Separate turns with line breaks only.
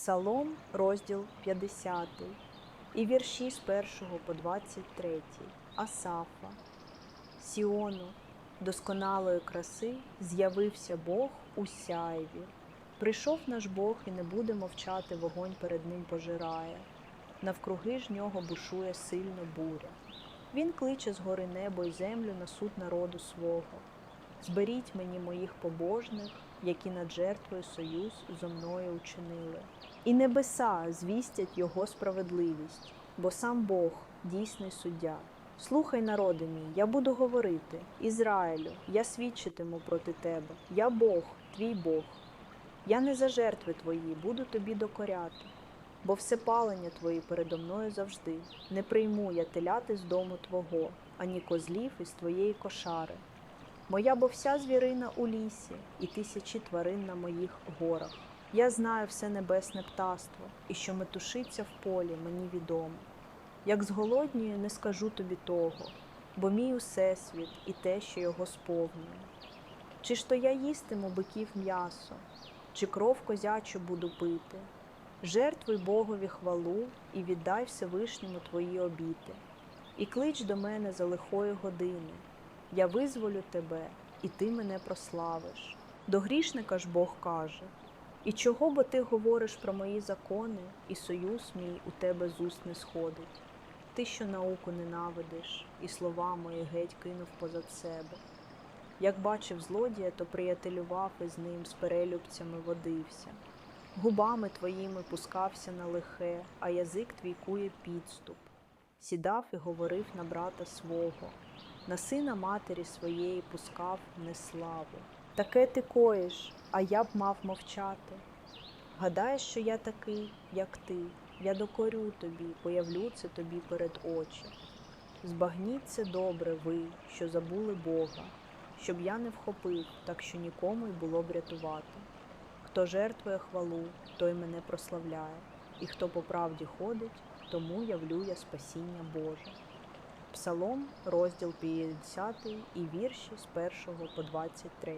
Псалом, розділ 50, і вірші з 1 по 23, Асафа, Сіону, досконалої краси, з'явився Бог у сяйві. Прийшов наш Бог і не буде мовчати, вогонь перед ним пожирає. Навкруги ж нього бушує сильно буря. Він кличе згори небо й землю на суд народу свого. Зберіть мені моїх побожних, які над жертвою союз зо мною учинили. І небеса звістять його справедливість, бо сам Бог дійсний суддя. Слухай, народи мій, я буду говорити. Ізраїлю, я свідчитиму проти тебе. Я Бог, твій Бог. Я не за жертви твої буду тобі докоряти, бо все палення твої передо мною завжди. Не прийму я теляти з дому твого, ані козлів із твоєї кошари. Моя бо вся звірина у лісі, і тисячі тварин на моїх горах. Я знаю все небесне птаство, і що метушиться в полі, мені відомо. Як зголоднюю, не скажу тобі того, бо мій усесвіт і те, що його сповнює. Чи ж то я їстиму биків м'ясо, чи кров козячу буду пити? Жертвуй Богові хвалу і віддай Всевишньому твої обіти, і клич до мене за лихої години. Я визволю тебе, і ти мене прославиш. До грішника ж Бог каже: І чого бо ти говориш про мої закони, і союз мій у тебе з уст не сходить? Ти, що науку ненавидиш, і слова мої геть кинув позад себе. Як бачив злодія, то приятелював із ним, з перелюбцями водився. Губами твоїми пускався на лихе, а язик твій кує підступ. Сідав і говорив на брата свого, на сина матері своєї пускав неславу. Таке ти коїш, а я б мав мовчати. Гадаєш, що я такий, як ти, я докорю тобі, появлю це тобі перед очі. Збагніть це добре ви, що забули Бога, щоб я не вхопив, так що нікому й було б рятувати. Хто жертвує хвалу, той мене прославляє, і хто по правді ходить, тому явлю я спасіння Боже. Псалом, розділ 50 і вірші з 1 по 23.